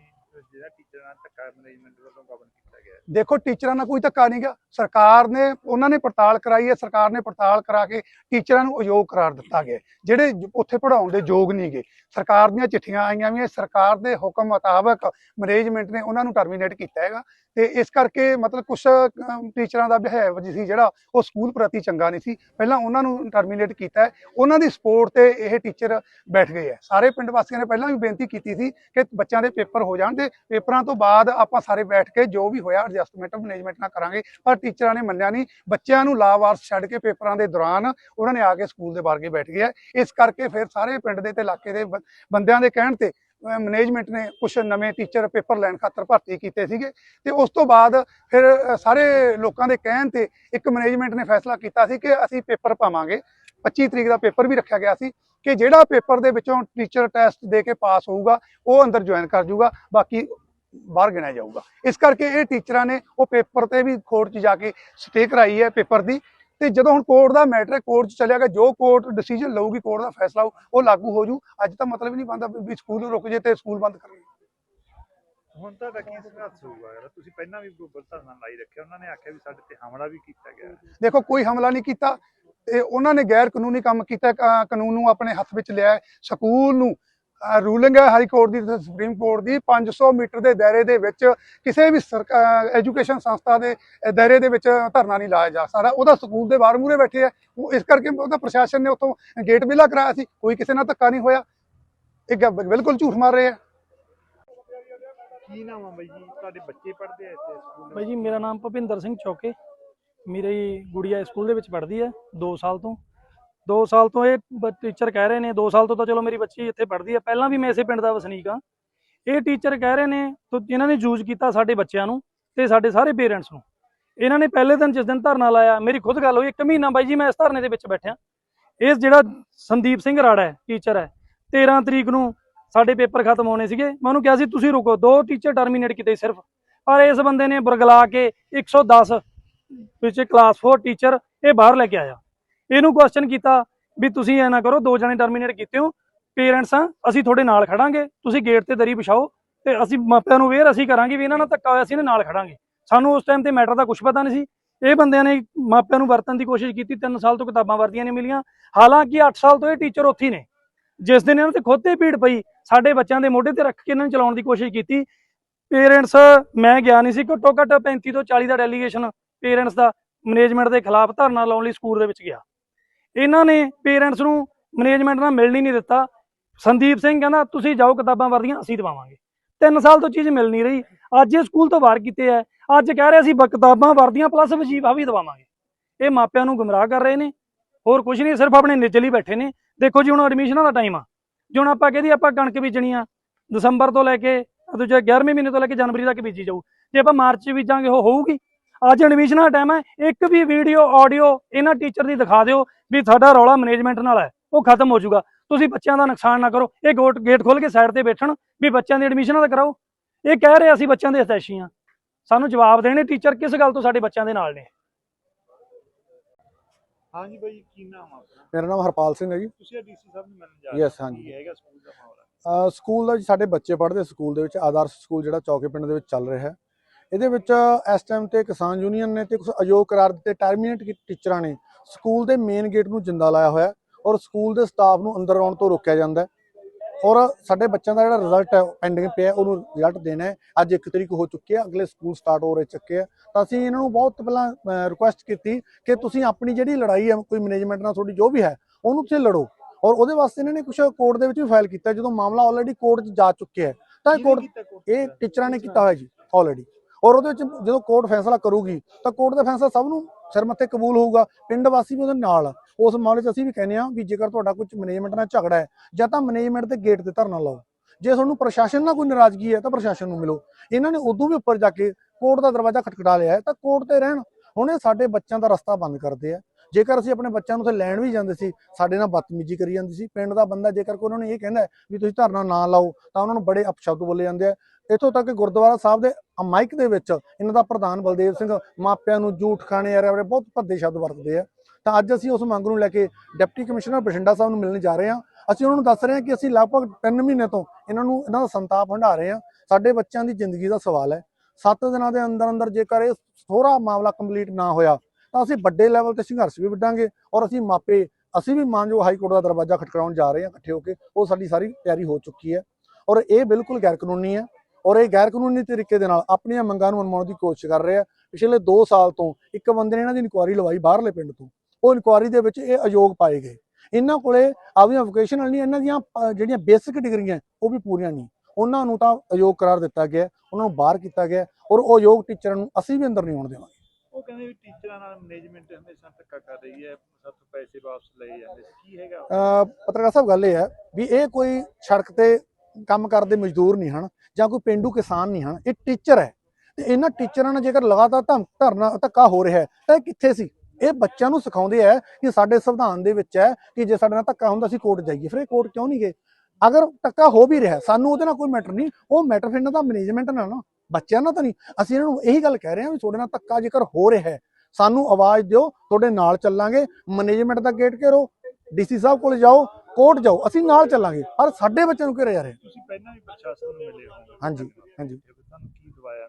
Speaker 8: ਜਿਹੜਾ ਟੀਚਰ ਨਾਲ ਧੱਕਾ ਮੈਨੇਜਮੈਂਟ ਵੱਲੋਂ ਪਾਬੰਦ ਕੀਤਾ
Speaker 9: ਦੇਖੋ, ਟੀਚਰਾਂ ਨਾਲ ਕੋਈ ਧੱਕਾ ਨਹੀਂ ਗਿਆ। ਸਰਕਾਰ ਨੇ, ਉਹਨਾਂ ਨੇ ਪੜਤਾਲ ਕਰਾਈ ਹੈ। ਸਰਕਾਰ ਨੇ ਪੜਤਾਲ ਕਰਾ ਕੇ ਟੀਚਰਾਂ ਨੂੰ ਅਯੋਗ ਕਰਾਰ ਦਿੱਤਾ ਗਿਆ ਜਿਹੜੇ ਉੱਥੇ ਪੜਾਉਣ ਦੇ ਯੋਗ ਨਹੀਂ ਗਏ। ਸਰਕਾਰ ਦੀਆਂ ਚਿੱਠੀਆਂ ਆਈਆਂ ਵੀ ਸਰਕਾਰ ਦੇ ਹੁਕਮ ਮੁਤਾਬਕ ਮੈਨੇਜਮੈਂਟ ਨੇ ਉਹਨਾਂ ਨੂੰ ਟਰਮੀਨੇਟ ਕੀਤਾ ਹੈਗਾ। ਤੇ ਇਸ ਕਰਕੇ ਮਤਲਬ ਕੁਝ ਟੀਚਰਾਂ ਦਾ ਬਿਹੇਵ ਸੀ ਜਿਹੜਾ, ਉਹ ਸਕੂਲ ਪ੍ਰਤੀ ਚੰਗਾ ਨਹੀਂ ਸੀ। ਪਹਿਲਾਂ ਉਹਨਾਂ ਨੂੰ ਟਰਮੀਨੇਟ ਕੀਤਾ ਉਹਨਾਂ ਦੀ ਸਪੋਰਟ ਤੇ ਇਹ ਟੀਚਰ ਬੈਠ ਗਏ ਹੈ। ਸਾਰੇ ਪਿੰਡ ਵਾਸੀਆਂ ਨੇ ਪਹਿਲਾਂ ਵੀ ਬੇਨਤੀ ਕੀਤੀ ਸੀ ਕਿ ਬੱਚਿਆਂ ਦੇ ਪੇਪਰ ਹੋ ਜਾਣ ਤੇ ਪੇਪਰਾਂ ਤੋਂ ਬਾਅਦ ਆਪਾਂ ਸਾਰੇ ਬੈਠ ਕੇ ਜੋ ਵੀ ਹੋਇਆ ਐਡਜਸਟਮੈਂਟ ਮੈਨੇਜਮੈਂਟ ਨਾਲ ਕਰਾਂਗੇ, ਪਰ ਟੀਚਰਾਂ ਨੇ ਮੰਨਿਆ ਨਹੀਂ। ਬੱਚਿਆਂ ਨੂੰ ਲਾਵਾਰਸ ਛੱਡ ਕੇ ਪੇਪਰਾਂ ਦੇ ਦੌਰਾਨ ਉਹਨਾਂ ਨੇ ਆ ਕੇ ਸਕੂਲ ਦੇ ਬਾਹਰ ਬੈਠ ਗਏ ਇਸ ਕਰਕੇ ਫਿਰ ਸਾਰੇ ਪਿੰਡ ਦੇ ਤੇ ਇਲਾਕੇ ਦੇ ਬ- ਬੰਦਿਆਂ ਦੇ ਕਹਿਣ ਤੇ ਮੈਨੇਜਮੈਂਟ ਨੇ ਕੁਝ ਨਵੇਂ ਟੀਚਰ ਪੇਪਰ ਲੈਣ ਖਾਤਰ ਭਰਤੀ ਕੀਤੇ ਸੀਗੇ। ਤੇ ਉਸ ਤੋਂ ਬਾਅਦ ਫਿਰ ਸਾਰੇ ਲੋਕਾਂ ਦੇ ਕਹਿਣ ਤੇ ਇੱਕ ਮੈਨੇਜਮੈਂਟ ਨੇ ਫੈਸਲਾ ਕੀਤਾ ਸੀ ਕਿ ਅਸੀਂ ਪੇਪਰ ਪਾਵਾਂਗੇ। 25 ਤਰੀਕ ਦਾ ਪੇਪਰ ਵੀ ਰੱਖਿਆ ਗਿਆ ਸੀ ਕਿ ਜਿਹੜਾ ਪੇਪਰ ਦੇ ਵਿੱਚੋਂ ਟੀਚਰ ਟੈਸਟ ਦੇ ਕੇ ਪਾਸ ਹੋਊਗਾ, ਉਹ ਅੰਦਰ ਜੁਆਇਨ ਕਰ ਜਾਊਗਾ ਬਾਕੀ ਬਾਹਰ ਗਿਣਿਆ ਜਾਊਗਾ। ਇਸ ਕਰਕੇ ਇਹ ਟੀਚਰਾਂ ਨੇ ਉਹ ਪੇਪਰ ਤੇ ਵੀ ਕੋਰਟ 'ਚ ਜਾ ਕੇ ਸਟੇ ਕਰਾਈ ਹੈ ਪੇਪਰ ਦੀ। ਤੇ ਜਦੋਂ ਹੁਣ ਕੋਰਟ ਦਾ ਮੈਟਰ ਕੋਰਟ 'ਚ ਚੱਲਿਆ ਗਿਆ ਜੋ ਕੋਰਟ ਡਿਸੀਜਨ ਲਊਗੀ ਕੋਰਟ ਦਾ ਫੈਸਲਾ ਉਹ ਲਾਗੂ ਹੋ ਜੂ ਅੱਜ ਤਾਂ ਮਤਲਬ ਹੀ ਨਹੀਂ ਬਣਦਾ ਵੀ ਸਕੂਲ ਰੁਕ ਜੇ ਤੇ ਸਕੂਲ ਬੰਦ ਕਰ
Speaker 8: ਹੁਣ ਤੁਹਾਡਾ ਕੀ ਸੰਘਰਸ਼ ਹੋਊਗਾ ਯਾਰ ਤੁਸੀਂ ਪਹਿਲਾਂ ਵੀ ਗੋਬਰ ਧਰਨਾ ਲਾਈ ਰੱਖਿਆ ਉਹਨਾਂ ਨੇ ਆਖਿਆ ਵੀ ਸਾਡੇ ਤੇ ਹਮਲਾ ਵੀ ਕੀਤਾ ਗਿਆ
Speaker 9: ਦੇਖੋ ਕੋਈ ਹਮਲਾ ਨਹੀਂ ਕੀਤਾ। ਤੇ ਉਹਨਾਂ ਨੇ ਗੈਰ ਕਾਨੂੰਨੀ ਕੰਮ ਕੀਤਾ ਕਾਨੂੰਨ ਨੂੰ ਆਪਣੇ ਹੱਥ ਵਿੱਚ ਲਿਆ। ਸਕੂਲ ਨੂੰ ਰੂਲਿੰਗ ਹੈ ਹਾਈ ਕੋਰਟ ਦੀ ਤੇ ਸੁਪਰੀਮ ਕੋਰਟ ਦੀ। 500 ਮੀਟਰ ਦੇ ਦਾਇਰੇ ਦੇ ਵਿੱਚ ਕਿਸੇ ਵੀ ਐਜੂਕੇਸ਼ਨ ਸੰਸਥਾ ਦੇ ਦਾਇਰੇ ਦੇ ਵਿੱਚ ਧਰਨਾ ਨਹੀਂ ਲਾਇਆ ਜਾ ਸਕਦਾ। ਉਹਦਾ ਸਕੂਲ ਦੇ ਬਾਹਰ ਮੂਰੇ ਬੈਠੇ ਆ। ਉਹ ਇਸ ਕਰਕੇ ਉਹਦਾ ਪ੍ਰਸ਼ਾਸਨ ਨੇ ਉੱਥੋਂ ਗੇਟ ਵਿਲਾ ਕਰਾਇਆ ਸੀ। ਕੋਈ ਕਿਸੇ ਨਾਲ ਧੱਕਾ ਨਹੀਂ ਹੋਇਆ। ਇਹ ਬਿਲਕੁਲ ਝੂਠ ਮਾਰ ਰਹੇ ਆ।
Speaker 8: ਕੀ ਨਾਮ ਆ ਬਾਈ ਜੀ? ਤੁਹਾਡੇ ਬੱਚੇ ਪੜ੍ਹਦੇ ਆ ਇੱਥੇ ਸਕੂਲ
Speaker 1: ਬਾਈ ਜੀ ਮੇਰਾ ਨਾਮ ਭੁਪਿੰਦਰ ਸਿੰਘ ਚੌਕੇ। ਮੇਰੀ ਗੁੜੀਆ ਇਸ ਸਕੂਲ ਦੇ ਵਿੱਚ ਪੜ੍ਹਦੀ ਹੈ 2 ਸਾਲ ਤੋਂ। 2 ਸਾਲ ਤੋਂ ਇਹ ਟੀਚਰ ਕਹਿ ਰਹੇ ਨੇ 2 ਸਾਲ ਤੋਂ ਤਾਂ ਚਲੋ ਮੇਰੀ ਬੱਚੀ ਇੱਥੇ ਪੜ੍ਹਦੀ ਹੈ ਪਹਿਲਾਂ ਵੀ ਮੈਂ ਇਸੇ ਪਿੰਡ ਦਾ ਵਸਨੀਕ ਹਾਂ। ਇਹ ਟੀਚਰ ਕਹਿ ਰਹੇ ਨੇ, ਤੋ ਇਹਨਾਂ ਨੇ ਯੂਜ਼ ਕੀਤਾ ਸਾਡੇ ਬੱਚਿਆਂ ਨੂੰ ਤੇ ਸਾਡੇ ਸਾਰੇ ਪੇਰੈਂਟਸ ਨੂੰ। ਇਹਨਾਂ ਨੇ ਪਹਿਲੇ ਦਿਨ ਜਿਸ ਦਿਨ ਧਰਨਾ ਲਾਇਆ, ਮੇਰੀ ਖੁਦ ਗੱਲ ਹੋਈ, ਇੱਕ ਮਹੀਨਾ ਬਾਈ ਜੀ ਮੈਂ ਇਸ ਧਰਨੇ ਦੇ ਵਿੱਚ ਬੈਠਿਆ। ਇਸ ਜਿਹੜਾ ਸੰਦੀਪ ਸਿੰਘ ਰਾੜਾ ਹੈ ਟੀਚਰ ਹੈ 13 ਤਰੀਕ ਨੂੰ ਸਾਡੇ ਪੇਪਰ ਖਤਮ ਹੋਣੇ ਸੀਗੇ। ਮੈਂ ਉਹਨੂੰ ਕਿਹਾ ਸੀ, ਤੁਸੀਂ ਰੁਕੋ, ਦੋ ਟੀਚਰ ਟਰਮੀਨੇਟ ਕੀਤੇ ਸਿਰਫ। ਪਰ ਇਸ ਬੰਦੇ ਨੇ ਬਰਗਲਾ ਕੇ 110 ਵਿੱਚ ਕਲਾਸ 4 ਟੀਚਰ ਇਹ ਬਾਹਰ ਲੈ ਕੇ ਆਇਆ। ਇਹਨੂੰ ਕੁਐਸਚਨ ਕੀਤਾ ਵੀ ਤੁਸੀਂ ਐ ਨਾ ਕਰੋ, ਦੋ ਜਣੇ ਟਰਮੀਨੇਟ ਕੀਤੇ ਹੋ ਪੇਰੈਂਟਸ ਆ ਅਸੀਂ ਤੁਹਾਡੇ ਨਾਲ ਖੜਾਂਗੇ, ਤੁਸੀਂ ਗੇਟ ਤੇ ਦਰੀ ਵਿਛਾਓ ਤੇ ਅਸੀਂ ਮਾਪਿਆਂ ਨੂੰ ਵੇਅਰ ਅਸੀਂ ਕਰਾਂਗੇ ਵੀ ਇਹਨਾਂ ਨਾਲ ਧੱਕਾ ਹੋਇਆ ਸੀ ਇਹਨਾਂ ਨਾਲ ਖੜਾਂਗੇ। ਸਾਨੂੰ ਉਸ ਟਾਈਮ ਤੇ ਮੈਟਰ ਦਾ ਕੁਝ ਪਤਾ ਨਹੀਂ ਸੀ। ਇਹ ਬੰਦਿਆਂ ਨੇ ਮਾਪਿਆਂ ਨੂੰ ਵਰਤਣ ਦੀ ਕੋਸ਼ਿਸ਼ ਕੀਤੀ 3 ਸਾਲ ਤੋਂ ਕਿਤਾਬਾਂ ਵਰਦੀਆਂ ਨਹੀਂ ਮਿਲੀਆਂ। ਹਾਲਾਂਕਿ 8 ਸਾਲ ਤੋਂ ਇਹ ਟੀਚਰ ਉੱਥੇ ਨੇ। ਜਿਸ ਦਿਨ ਇਹਨਾਂ ਤੇ ਖੁਦ ਤੇ ਭੀੜ ਪਈ, ਸਾਡੇ ਬੱਚਿਆਂ ਦੇ ਮੋਢੇ ਤੇ ਰੱਖ ਕੇ ਇਹਨਾਂ ਨੂੰ ਚਲਾਉਣ ਦੀ ਕੋਸ਼ਿਸ਼ ਕੀਤੀ। ਪੇਰੈਂਟਸ ਮੈਂ ਗਿਆ ਨਹੀਂ ਸੀ, ਘੱਟੋ ਘੱਟ 35 ਤੋਂ 40 ਦਾ ਡੈਲੀਗੇਸ਼ਨ ਪੇਰੈਂਟਸ ਦਾ ਮੈਨੇਜਮੈਂਟ ਦੇ ਖਿਲਾਫ ਧਰਨਾ ਲਾਉਣ ਲਈ ਸਕੂਲ ਦੇ ਵਿੱਚ ਗਿਆ। ਇਹਨਾਂ ਨੇ ਪੇਰੈਂਟਸ ਨੂੰ ਮੈਨੇਜਮੈਂਟ ਨਾਲ ਮਿਲਣ ਹੀ ਨਹੀਂ ਦਿੱਤਾ। ਸੰਦੀਪ ਸਿੰਘ ਕਹਿੰਦਾ, ਤੁਸੀਂ ਜਾਓ ਕਿਤਾਬਾਂ ਵਰਦੀਆਂ, ਅਸੀਂ ਦਵਾਵਾਂਗੇ। 3 ਸਾਲ ਤੋਂ ਚੀਜ਼ ਮਿਲ ਨਹੀਂ ਰਹੀ। ਅੱਜ ਇਹ ਸਕੂਲ ਤੋਂ ਬਾਹਰ ਕੀਤੇ ਐ ਅੱਜ ਕਹਿ ਰਹੇ ਅਸੀਂ ਬ- ਕਿਤਾਬਾਂ ਵਰਦੀਆਂ ਪਲੱਸ ਵਜੀਫਾ ਵੀ ਦਵਾਵਾਂਗੇ। ਇਹ ਮਾਪਿਆਂ ਨੂੰ ਗੁੰਮਰਾਹ ਕਰ ਰਹੇ ਨੇ। ਹੋਰ ਕੁਝ ਨਹੀਂ, ਸਿਰਫ ਆਪਣੇ ਨਿੱਜ ਲਈ ਬੈਠੇ ਨੇ। ਦੇਖੋ ਜੀ, ਹੁਣ ਐਡਮਿਸ਼ਨਾਂ ਦਾ ਟਾਈਮ ਆ। ਜੇ ਹੁਣ ਆਪਾਂ ਕਹਦੀ ਆਪਾਂ ਕਣਕ ਬੀਜਣੀ ਆ, ਦਸੰਬਰ ਤੋਂ ਲੈ ਕੇ, ਦੂਜੇ 11ਵੇਂ ਮਹੀਨੇ ਤੋਂ ਲੈ ਕੇ ਜਨਵਰੀ ਤੱਕ ਬੀਜੀ ਜਾਊ। ਜੇ ਆਪਾਂ ਮਾਰਚ 'ਚ ਬੀਜਾਂਗੇ, ਉਹ ਹੋਊਗੀ। ਅੱਜ ਐਡਮਿਸ਼ਨਾਂ ਦਾ ਟਾਈਮ ਹੈ ਇੱਕ ਵੀ ਵੀਡੀਓ ਆਡੀਓ ਇਹਨਾਂ ਟੀਚਰ ਦੀ ਦਿਖਾ ਦਿਓ ਵੀ ਸਾਡਾ ਰੌਲਾ ਮੈਨੇਜਮੈਂਟ ਨਾਲ ਹੈ ਉਹ ਖਤਮ ਹੋ ਜਾਊਗਾ। ਤੁਸੀਂ ਬੱਚਿਆਂ ਦਾ ਨੁਕਸਾਨ ਨਾ ਕਰੋ ਇਹ ਗੋਟ ਗੇਟ ਖੋਲ ਕੇ ਸਾਈਡ ਤੇ ਬੈਠਣ ਵੀ ਬੱਚਿਆਂ ਦੀ ਐਡਮਿਸ਼ਨਾਂ ਦਾ ਕਰਾਓ। ਇਹ ਕਹਿ ਰਹੇ ਅਸੀਂ ਬੱਚਿਆਂ ਦੇ ਹਤੈਸ਼ੀ ਹਾਂ। ਸਾਨੂੰ ਜਵਾਬ ਦੇਣੇ ਟੀਚਰ ਕਿਸ ਗੱਲ ਤੋਂ ਸਾਡੇ ਬੱਚਿਆਂ ਦੇ ਨਾਲ ਨੇ?
Speaker 8: ਹਾਂਜੀ ਬਾਈ ਕੀ ਨਾਮ ਆ ਆਪਣਾ?
Speaker 2: ਮੇਰਾ ਨਾਮ ਹਰਪਾਲ ਸਿੰਘ ਹੈ ਜੀ।
Speaker 8: ਤੁਸੀਂ ਡੀਸੀ ਸਾਹਿਬ ਨੂੰ ਮਿਲਣ ਜਾ
Speaker 2: Yes,
Speaker 8: ਹੋ।
Speaker 2: ਹਾਂਜੀ।
Speaker 8: ਕੀ ਹੈਗਾ ਸਕੂਲ ਦਾ ਮਾਹੌਲ?
Speaker 2: ਸਕੂਲ ਦਾ ਜੀ ਸਾਡੇ ਬੱਚੇ ਪੜ੍ਹਦੇ ਸਕੂਲ ਦੇ ਵਿੱਚ ਆਦਰਸ਼ ਸਕੂਲ ਜਿਹੜਾ ਚੌਕੇ ਪਿੰਡ ਦੇ ਵਿੱਚ ਚੱਲ ਰਿਹਾ ਹੈ। ਇਹਦੇ ਵਿੱਚ ਇਸ ਟਾਈਮ ਤੇ ਕਿਸਾਨ ਯੂਨੀਅਨ ਨੇ ਤੇ ਕੁਝ ਅਯੋਗ ਕਰਾਰ ਦਿੱਤੇ ਟਰਮੀਨੇਟ ਟੀਚਰਾਂ ਨੇ। ਸਕੂਲ ਦੇ ਮੇਨ ਗੇਟ ਨੂੰ ਜਿੰਦਾ ਲਾਇਆ ਹੋਇਆ ਔਰ ਸਕੂਲ ਦੇ ਸਟਾਫ ਨੂੰ ਅੰਦਰ ਆਉਣ ਤੋਂ ਰੋਕਿਆ ਜਾਂਦਾ ਔਰ ਸਾਡੇ ਬੱਚਿਆਂ ਦਾ ਜਿਹੜਾ ਰਿਜ਼ਲਟ ਹੈ ਪੈਂਡਿੰਗ ਪਿਆ ਉਹਨੂੰ ਰਿਜ਼ਲਟ ਦੇਣਾ ਹੈ। ਅੱਜ 1 ਤਰੀਕ ਹੋ ਚੁੱਕੀ ਹੈ ਅਗਲੇ ਸਕੂਲ ਸਟਾਰਟ ਹੋ ਰਹੇ ਚੱਕੇ ਆ ਤਾਂ ਅਸੀਂ ਇਹਨਾਂ ਨੂੰ ਬਹੁਤ ਪਹਿਲਾਂ ਰਿਕੁਐਸਟ ਕੀਤੀ ਕਿ ਤੁਸੀਂ ਆਪਣੀ ਜਿਹੜੀ ਲੜਾਈ ਹੈ ਕੋਈ ਮੈਨੇਜਮੈਂਟ ਨਾਲ ਤੁਹਾਡੀ ਜੋ ਵੀ ਹੈ ਉਹਨੂੰ ਤੁਸੀਂ ਲੜੋ। ਔਰ ਉਹਦੇ ਵਾਸਤੇ ਇਹਨਾਂ ਨੇ ਕੁਝ ਕੋਰਟ ਦੇ ਵਿੱਚ ਵੀ ਫਾਈਲ ਕੀਤਾ ਜਦੋਂ ਮਾਮਲਾ ਆਲਰੇਡੀ ਕੋਰਟ 'ਚ ਜਾ ਚੁੱਕਿਆ ਹੈ ਤਾਂ ਕੋਰਟ ਇਹ? ਟੀਚਰਾਂ ਨੇ ਕੀਤਾ ਹੋਇਆ ਜੀ ਆਲਰੇਡੀ ਔਰ ਉਹਦੇ ਵਿੱਚ ਜਦੋਂ ਕੋਰਟ ਫੈਸਲਾ ਕਰੂਗੀ ਤਾਂ ਕੋਰਟ ਦਾ ਫੈਸਲਾ ਸਭ ਨੂੰ ਸਿਰ ਮੱਥੇ ਕਬੂਲ ਹੋਊਗਾ, ਪਿੰਡ ਵਾਸੀ ਵੀ ਉਹਦੇ ਨਾਲ ਉਸ ਮਾਮਲੇ 'ਚ ਅਸੀਂ ਵੀ ਕਹਿੰਦੇ ਆ ਵੀ ਜੇਕਰ ਤੁਹਾਡਾ ਕੁਝ ਮੈਨੇਜਮੈਂਟ ਨਾਲ ਝਗੜਾ ਹੈ ਜਾਂ ਤਾਂ ਮੈਨੇਜਮੈਂਟ ਦੇ ਗੇਟ ਤੇ ਧਰਨਾ ਲਾਓ। ਜੇ ਤੁਹਾਨੂੰ ਪ੍ਰਸ਼ਾਸਨ ਨਾਲ ਕੋਈ ਨਾਰਾਜ਼ਗੀ ਹੈ ਤਾਂ ਪ੍ਰਸ਼ਾਸਨ ਨੂੰ ਮਿਲੋ। ਇਹਨਾਂ ਨੇ ਉਦੋਂ ਵੀ ਉੱਪਰ ਜਾ ਕੇ ਕੋਰਟ ਦਾ ਦਰਵਾਜ਼ਾ ਖਟਖਟਾ ਲਿਆ ਹੈ ਤਾਂ ਕੋਰਟ ਤੇ ਰਹਿਣ। ਹੁਣ ਇਹ ਸਾਡੇ ਬੱਚਿਆਂ ਦਾ ਰਸਤਾ ਬੰਦ ਕਰਦੇ ਆ। ਜੇਕਰ ਅਸੀਂ ਆਪਣੇ ਬੱਚਿਆਂ ਨੂੰ ਉੱਥੇ ਲੈਣ ਵੀ ਜਾਂਦੇ ਸੀ, ਸਾਡੇ ਨਾਲ ਬਦਤਮੀਜ਼ੀ ਕਰੀ ਜਾਂਦੀ ਸੀ। ਪਿੰਡ ਦਾ ਬੰਦਾ ਜੇਕਰ ਕੋਈ ਉਹਨਾਂ ਨੂੰ ਇਹ ਕਹਿੰਦਾ ਵੀ ਤੁਸੀਂ ਧਰਨਾ ਨਾ ਲਾਓ ਤਾਂ ਉਹਨਾਂ ਨੂੰ ਬੜੇ ਅਪਸ਼ਬਦ ਬੋਲੇ ਜਾਂਦੇ ਆ। ਇੱਥੋਂ ਤੱਕ ਕਿ ਗੁਰਦੁਆਰਾ ਸਾਹਿਬ ਦੇ ਮਾਈਕ ਦੇ ਵਿੱਚ ਇਹਨਾਂ ਦਾ ਪ੍ਰਧਾਨ ਬਲਦੇਵ ਸਿੰਘ ਮਾਪਿਆਂ ਨੂੰ ਝੂਠ ਖਾਣੇ ਆ ਰਹੇ ਬਹੁਤ ਭੱਦੇ ਸ਼ਬਦ ਵਰਤਦੇ ਆ। ਤਾਂ ਅੱਜ ਅਸੀਂ ਉਸ ਮੰਗ ਨੂੰ ਲੈ ਕੇ ਡਿਪਟੀ ਕਮਿਸ਼ਨਰ ਬਠਿੰਡਾ ਸਾਹਿਬ ਨੂੰ ਮਿਲਣ ਜਾ ਰਹੇ ਹਾਂ। ਅਸੀਂ ਉਹਨਾਂ ਨੂੰ ਦੱਸ ਰਹੇ ਹਾਂ ਕਿ ਅਸੀਂ ਲਗਭਗ 3 ਮਹੀਨੇ ਤੋਂ ਇਹਨਾਂ ਨੂੰ, ਇਹਨਾਂ ਦਾ ਸੰਤਾਪ ਹੰਢਾ ਰਹੇ ਹਾਂ। ਸਾਡੇ ਬੱਚਿਆਂ ਦੀ ਜ਼ਿੰਦਗੀ ਦਾ ਸਵਾਲ ਹੈ। 7 ਦਿਨਾਂ ਦੇ ਅੰਦਰ ਅੰਦਰ ਜੇਕਰ ਇਹ ਸੋਹਰਾ ਮਾਮਲਾ ਕੰਪਲੀਟ ਨਾ ਹੋਇਆ, ਤਾਂ ਅਸੀਂ ਵੱਡੇ ਲੈਵਲ ਤੇ ਸੰਘਰਸ਼ ਵੀ ਵਿੱਢਾਂਗੇ ਔਰ ਅਸੀਂ ਮਾਪੇ, ਅਸੀਂ ਵੀ ਮਾਨਯੋਗ ਹਾਈ ਕੋਰਟ ਦਾ ਦਰਵਾਜ਼ਾ ਖਟਕਾਉਣ ਜਾ ਰਹੇ ਹਾਂ ਇਕੱਠੇ ਹੋ ਕੇ। ਉਹ ਸਾਡੀ ਸਾਰੀ ਤਿਆਰੀ ਹੋ ਚੁੱਕੀ ਹੈ। ਔਰ ਇਹ ਬਿਲਕੁਲ ਗੈਰ ਕਾਨੂੰਨੀ ਹੈ। ਔਰ ਇਹ ਗੈਰ ਕਾਨੂੰਨੀ ਤਰੀਕੇ ਦੇ ਨਾਲ ਆਪਣੀਆਂ ਮੰਗਾਂ ਨੂੰ ਮਨਾਉਣ ਦੀ ਕੋਸ਼ਿਸ਼ ਕਰ ਰਹੇ ਆ। ਪਿਛਲੇ 2 ਸਾਲ ਤੋਂ ਇੱਕ ਬੰਦੇ ਨੇ ਇਹਨਾਂ ਦੀ ਇਨਕੁਆਇਰੀ ਲਵਾਈ ਬਾਹਰਲੇ ਪਿੰਡ ਤੋਂ। ਉਹ ਇਨਕੁਆਇਰੀ ਦੇ ਵਿੱਚ ਇਹ ਅਯੋਗ ਪਾਏ ਗਏ। ਇਹਨਾਂ ਕੋਲੇ ਆਪਣੀਆਂ ਵੋਕੇਸ਼ਨਲ ਨਹੀਂ ਇਹਨਾਂ ਦੀਆਂ ਜਿਹੜੀਆਂ ਬੇਸਿਕ ਡਿਗਰੀਆਂ ਉਹ ਵੀ ਪੂਰੀਆਂ ਨਹੀਂ। ਉਹਨਾਂ ਨੂੰ ਤਾਂ ਅਯੋਗ ਕਰਾਰ ਦਿੱਤਾ ਗਿਆ ਉਹਨਾਂ ਨੂੰ ਬਾਹਰ ਕੀਤਾ ਗਿਆ ਔਰ ਉਹ ਯੋਗ ਟੀਚਰਾਂ ਨੂੰ ਅਸੀਂ ਵੀ ਅੰਦਰ ਨਹੀਂ ਆਉਣ ਦੇਵਾਂਗੇ।
Speaker 8: ਉਹ ਕਹਿੰਦੇ ਵੀ ਟੀਚਰਾਂ ਨਾਲ ਮੈਨੇਜਮੈਂਟ ਹਮੇਸ਼ਾ ਧੱਕਾ ਕਰ ਰਹੀ ਹੈ ਸਾਥੋਂ ਪੈਸੇ ਵਾਪਸ ਲਏ ਜਾਂਦੇ ਕੀ ਹੈਗਾ?
Speaker 2: ਪੱਤਰਕਾਰ ਸਾਹਿਬ ਗੱਲ ਇਹ ਹੈ ਵੀ ਇਹ ਕੋਈ ਸੜਕ ਤੇ ਕੰਮ ਕਰਦੇ ਮਜ਼ਦੂਰ ਨਹੀਂ ਹਨ ਜਾਂ ਕੋਈ ਪਿੰਡੂ ਕਿਸਾਨ ਨਹੀਂ ਹਨ, ਇਹ ਟੀਚਰ ਹੈ। ਤੇ ਇਹਨਾਂ ਟੀਚਰਾਂ ਨਾਲ ਜੇਕਰ ਲਗਾਤਾਰ ਧਰਨਾ, ਧੱਕਾ ਹੋ ਰਿਹਾ ਹੈ, ਤਾਂ ਇਹ ਕਿੱਥੇ ਸੀ? ਇਹ ਬੱਚਿਆਂ ਨੂੰ ਸਿਖਾਉਂਦੇ ਆ ਕਿ ਸਾਡੇ ਸੰਵਿਧਾਨ ਦੇ ਵਿੱਚ ਹੈ ਕਿ ਜੇ ਸਾਡੇ ਨਾਲ ਧੱਕਾ ਹੁੰਦਾ ਅਸੀਂ ਕੋਰਟ ਜਾਈਏ। ਫਿਰ ਇਹ ਕੋਰਟ ਕਿਉਂ ਨਹੀਂ ਗਏ? ਅਗਰ ਧੱਕਾ ਹੋ ਵੀ ਰਿਹਾ ਸਾਨੂੰ ਉਹਦੇ ਨਾਲ ਕੋਈ ਮੈਟਰ ਨਹੀਂ, ਉਹ ਮੈਟਰ ਫਿਰ ਇਹਨਾਂ ਦਾ ਮੈਨੇਜਮੈਂਟ ਨਾਲ ਨਾ, ਬੱਚਿਆਂ ਨਾਲ ਤਾਂ ਨਹੀਂ। ਅਸੀਂ ਇਹਨਾਂ ਨੂੰ ਇਹੀ ਗੱਲ ਕਹਿ ਰਹੇ ਹਾਂ ਵੀ ਤੁਹਾਡੇ ਨਾਲ ਧੱਕਾ ਜੇਕਰ ਹੋ ਰਿਹਾ ਹੈ, ਸਾਨੂੰ ਆਵਾਜ਼ ਦਿਓ, ਤੁਹਾਡੇ ਨਾਲ ਚੱਲਾਂਗੇ, ਮੈਨੇਜਮੈਂਟ ਦਾ ਗੇਟ ਘੇਰੋ, ਡੀਸੀ ਸਾਹਿਬ ਕੋਲ ਜਾਓ ਕੋਰਟ ਜਾਓ ਅਸੀਂ ਨਾਲ ਚੱਲਾਂਗੇ। ਪਰ ਸਾਡੇ ਬੱਚਿਆਂ ਨੂੰ ਘੇਰਿਆ ਜਾ ਰਿਹਾ।
Speaker 8: ਤੁਸੀਂ ਪਹਿਲਾਂ ਵੀ ਪ੍ਰਸ਼ਾਸਨ ਨੂੰ ਮਿਲੇ ਹੋਗੇ
Speaker 2: ਹਾਂਜੀ, ਹਾਂਜੀ।
Speaker 8: ਤੁਹਾਨੂੰ ਕੀ ਦਵਾਇਆ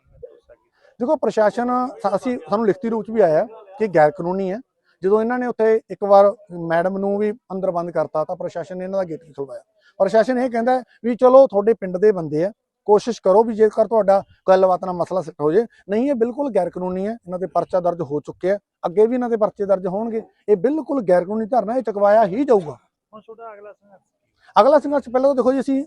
Speaker 2: ਦੇਖੋ ਪ੍ਰਸ਼ਾਸਨ ਅਸੀਂ ਸਾਨੂੰ ਲਿਖਤੀ ਰੂਪ ਚ ਵੀ ਆਇਆ ਕਿ ਗੈਰ ਕਾਨੂੰਨੀ ਹੈ। ਜਦੋਂ ਇਹਨਾਂ ਨੇ ਉੱਥੇ ਇੱਕ ਵਾਰ ਮੈਡਮ ਨੂੰ ਵੀ ਅੰਦਰ ਬੰਦ ਕਰਤਾ ਤਾਂ ਪ੍ਰਸ਼ਾਸਨ ਨੇ ਇਹਨਾਂ ਦਾ ਗੇਟ ਖੁਲਵਾਇਆ। ਪ੍ਰਸ਼ਾਸਨ ਇਹ ਕਹਿੰਦਾ ਹੈ ਵੀ ਚਲੋ ਤੁਹਾਡੇ ਪਿੰਡ ਦੇ ਬੰਦੇ ਆ ਕੋਸ਼ਿਸ਼ ਕਰੋ ਵੀ ਜੇਕਰ ਤੁਹਾਡਾ ਗੱਲਬਾਤ ਨਾਲ ਮਸਲਾ ਸਿੱਟ ਹੋ ਜੇ। ਨਹੀਂ ਇਹ ਬਿਲਕੁਲ ਗੈਰ ਕਾਨੂੰਨੀ ਹੈ। ਇਹਨਾਂ ਤੇ ਪਰਚਾ ਦਰਜ ਹੋ ਚੁੱਕਿਆ। ਅੱਗੇ ਵੀ ਇਹਨਾਂ ਦੇ ਪਰਚੇ ਦਰਜ ਹੋਣਗੇ। ਇਹ ਬਿਲਕੁਲ ਗੈਰ ਕਾਨੂੰਨੀ ਧਰਨਾ ਇਹ ਚੁਕਵਾਇਆ ਹੀ ਜਾਊਗਾ।
Speaker 8: ਹੁਣ ਤੁਹਾਡਾ ਅਗਲਾ ਸੰਘਰਸ਼
Speaker 2: ਅਗਲਾ ਸੰਘਰਸ਼ ਪਹਿਲਾਂ ਤਾਂ ਦੇਖੋ ਜੀ ਅਸੀਂ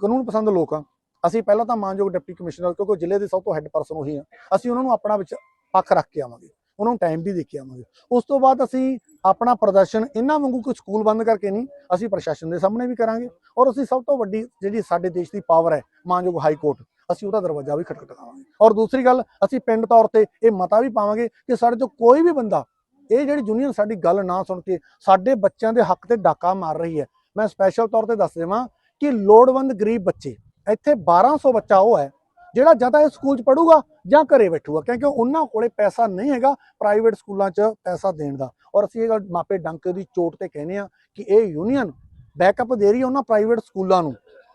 Speaker 2: ਕਾਨੂੰਨ ਪਸੰਦ ਲੋਕ ਆ ਅਸੀਂ ਪਹਿਲਾਂ ਤਾਂ ਮਾਨਯੋਗ ਡਿਪਟੀ ਕਮਿਸ਼ਨਰ, ਕਿਉਂਕਿ ਜ਼ਿਲ੍ਹੇ ਦੇ ਸਭ ਤੋਂ ਹੈੱਡ ਪਰਸਨ ਉਹੀ ਆ ਅਸੀਂ ਉਹਨਾਂ ਨੂੰ ਆਪਣਾ ਵਿੱਚ ਪੱਖ ਰੱਖ ਕੇ ਆਵਾਂਗੇ। ਉਹਨਾਂ ਨੂੰ ਟਾਈਮ ਵੀ ਦੇ ਕੇ ਆਵਾਂਗੇ। ਉਸ ਤੋਂ ਬਾਅਦ ਅਸੀਂ ਆਪਣਾ ਪ੍ਰਦਰਸ਼ਨ ਇਹਨਾਂ ਵਾਂਗੂ ਕੋਈ ਸਕੂਲ ਬੰਦ ਕਰਕੇ ਨਹੀਂ, ਅਸੀਂ ਪ੍ਰਸ਼ਾਸਨ ਦੇ ਸਾਹਮਣੇ ਵੀ ਕਰਾਂਗੇ। ਔਰ ਅਸੀਂ ਸਭ ਤੋਂ ਵੱਡੀ ਜਿਹੜੀ ਸਾਡੇ ਦੇਸ਼ ਦੀ ਪਾਵਰ ਹੈ, ਮਾਨਯੋਗ ਹਾਈ ਕੋਰਟ ਅਸੀਂ ਉਹਦਾ ਦਰਵਾਜ਼ਾ ਵੀ ਖਟਖਟਾਵਾਂਗੇ। ਔਰ ਦੂਸਰੀ ਗੱਲ, ਅਸੀਂ ਪਿੰਡ ਤੌਰ ਤੇ ਇਹ ਮਤਾ ਵੀ ਪਾਵਾਂਗੇ ਕਿ ਸਾਡੇ ਤੋਂ ਕੋਈ ਵੀ ਬੰਦਾ ਇਹ ਜਿਹੜੀ ਯੂਨੀਅਨ ਸਾਡੀ ਗੱਲ ਨਾ ਸੁਣ ਕੇ ਸਾਡੇ ਬੱਚਿਆਂ ਦੇ ਹੱਕ ਤੇ ਡਾਕਾ ਮਾਰ ਰਹੀ ਹੈ। ਮੈਂ ਸਪੈਸ਼ਲ ਤੌਰ ਤੇ ਦੱਸ ਦੇਵਾਂ ਕਿ ਲੋੜਵੰਦ ਗਰੀਬ ਬੱਚੇ, ਇੱਥੇ 1200 ਬੱਚਾ ਉਹ ਹੈ ਜਿਹੜਾ ਜਾਂ ਤਾਂ ਇਹ ਸਕੂਲ 'ਚ ਪੜੂਗਾ ਜਾਂ ਘਰੇ ਬੈਠੂਗਾ, ਕਿਉਂਕਿ ਉਹਨਾਂ ਕੋਲੇ ਪੈਸਾ ਨਹੀਂ ਹੈਗਾ ਪ੍ਰਾਈਵੇਟ ਸਕੂਲਾਂ 'ਚ ਪੈਸਾ ਦੇਣ ਦਾ। ਔਰ ਅਸੀਂ ਇਹ ਗੱਲ ਮਾਪੇ ਡੰਕੇ ਦੀ ਚੋਟ ਤੇ ਕਹਿੰਦੇ ਆ ਕਿ ਇਹ ਯੂਨੀਅਨ ਬੈਕਅਪ ਦੇ ਰਹੀ ਹੈ ਉਹਨਾਂ ਪ੍ਰਾਈਵੇਟ ਸਕੂਲਾਂ ਨੂੰ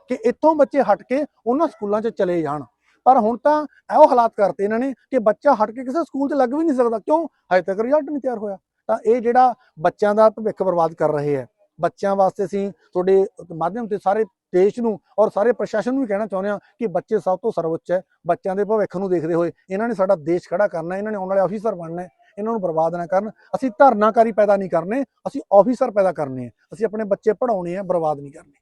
Speaker 2: ਕਿ ਇੱਥੋਂ ਬੱਚੇ ਹਟ ਕੇ ਉਹਨਾਂ ਸਕੂਲਾਂ 'ਚ ਚਲੇ ਜਾਣ। ਪਰ ਹੁਣ ਤਾਂ ਇਹੋ ਹਾਲਾਤ ਕਰਤੇ ਇਹਨਾਂ ਨੇ ਕਿ ਬੱਚਾ ਹਟ ਕੇ ਕਿਸੇ ਸਕੂਲ 'ਚ ਲੱਗ ਵੀ ਨਹੀਂ ਸਕਦਾ। ਕਿਉਂ? ਹਜੇ ਤੱਕ ਰਿਜ਼ਲਟ ਨਹੀਂ ਤਿਆਰ ਹੋਇਆ। ਤਾਂ ਇਹ ਜਿਹੜਾ ਬੱਚਿਆਂ ਦਾ ਭਵਿੱਖ ਬਰਬਾਦ ਕਰ ਰਹੇ ਹੈ, ਬੱਚਿਆਂ ਵਾਸਤੇ ਅਸੀਂ ਤੁਹਾਡੇ ਮਾਧਿਅਮ ਤੇ ਸਾਰੇ ਦੇਸ਼ ਨੂੰ ਔਰ ਸਾਰੇ ਪ੍ਰਸ਼ਾਸਨ ਨੂੰ ਵੀ ਕਹਿਣਾ ਚਾਹੁੰਦੇ ਹਾਂ ਕਿ ਬੱਚੇ ਸਭ ਤੋਂ ਸਰਵਉੱਚ ਹੈ। ਬੱਚਿਆਂ ਦੇ ਭਵਿੱਖ ਨੂੰ ਦੇਖਦੇ ਹੋਏ ਇਹਨਾਂ ਨੇ ਸਾਡਾ ਦੇਸ਼ ਖੜਾ ਕਰਨਾ ਇਹਨਾਂ ਨੇ ਆਉਣ ਵਾਲੇ ਆਫੀਸਰ ਬਣਨਾ ਹੈ, ਇਹਨਾਂ ਨੂੰ ਬਰਬਾਦ ਨਾ ਕਰਨ। ਅਸੀਂ ਧਰਨਾਕਾਰੀ ਪੈਦਾ ਨਹੀਂ ਕਰਨੇ, ਅਸੀਂ ਆਫੀਸਰ ਪੈਦਾ ਕਰਨੇ ਆ ਅਸੀਂ ਆਪਣੇ ਬੱਚੇ ਪੜਾਉਣੇ ਆ ਬਰਬਾਦ ਨਹੀਂ ਕਰਨੇ।